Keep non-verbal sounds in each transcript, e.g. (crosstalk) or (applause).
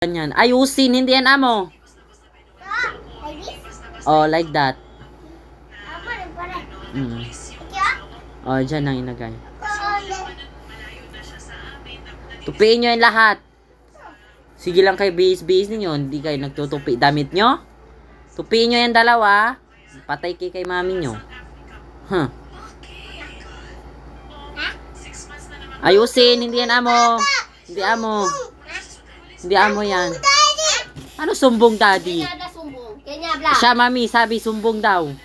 Ganyan. Ayusin, hindi yan amo. This? Oh, like that. Mm. Oh, dyan ang inagay. Tupiin nyo yung lahat. Sige lang kayo bihis-bihis ninyo. Hindi kayo nagtutupi. Damit nyo? Tupiin nyo yung dalawa. Patay kay kay mami nyo. Huh. Ayusin, hindi yan amo. Hindi amo. Hindi amo yan. Ano sumbong daddy? Kanya sumbong. Kanya bla. Siya mami, sabi sumbong daw. (laughs)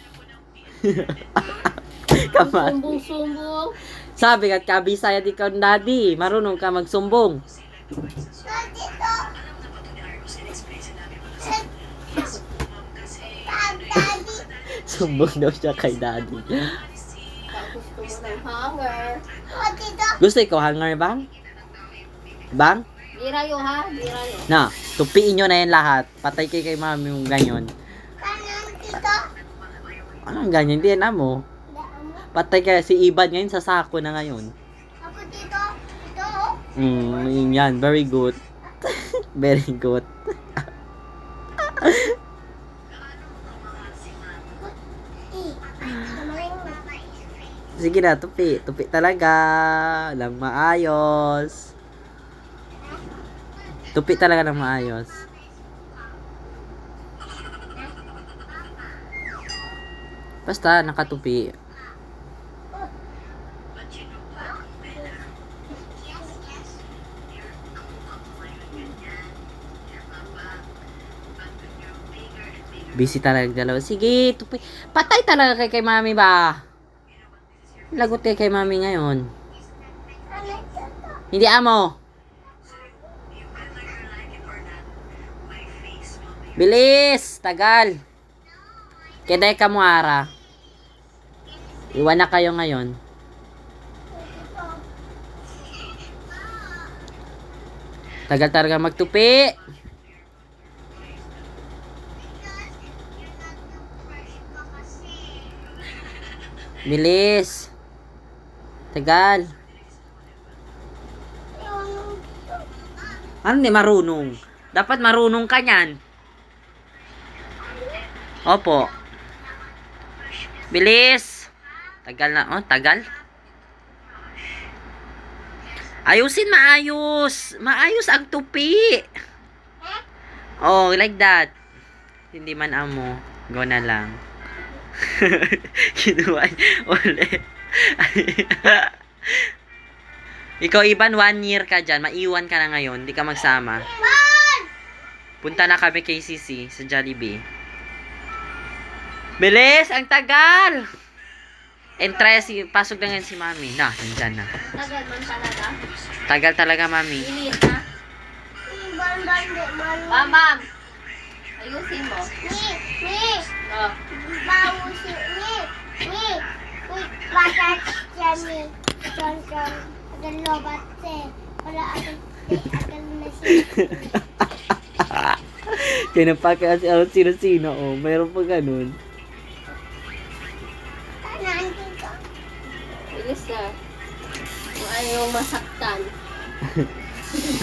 On. Sumbong sumbong. Sabi ka, kabisaya di ka daddy. Marunong ka magsumbong. Sumbong daw siya kay daddy. Gusto mo ng hanger. Gusto ikaw hanger bang? Bang? Birayo ha? Birayo. Na, tupiin nyo na yan lahat. Patay kay kay mami yung ganyan. Anong ganyan? Hindi yan amo. Patay kaya si Iban ngayon sa sako na ngayon. Ako dito. Dito. Mm, yun yan. Very good. (laughs) Very good. Sige na, tupi. Tupi talaga. Lang maayos. Tupi talaga ng maayos. Basta, nakatupi. Busy talaga dalawa. Sige, tupi. Patay talaga kay kay mami ba? Lagot kay kay mami ngayon. Hindi amo. Bilis! Tagal! Kaya ka mo ara. Iwan na kayo ngayon. Tagal talaga magtupi. Bilis. Tagal. Ano ni marunong? Dapat marunong ka niyan. Opo. Bilis. Tagal na. Oh, tagal. Ayusin maayos. Maayos ang tupi. Oh, like that. Hindi man amo. Go na lang. (laughs) Kinuha ulit. (laughs) Ikaw, Iban, one year ka dyan. Maiwan ka na ngayon. Hindi ka magsama. Punta na kami kay Sisi sa Jollibee. Bilis! Ang tagal! Entra si pasok na ngayon si Mami. Na, nandyan na. Tagal man talaga. Tagal talaga, Mami. Inis na. Bam, bam. Ayusin mo. Ni, ni. Oh. Bawusin, ni, ni. Uy, batat siya, ni. Son, son. Agal lobat siya. Wala agal, agal na siya. Kasi ako sino-sino. Oh, mayroon pa ganun. Kanan dito. Bilis na. Kung ayaw masaktan. (laughs)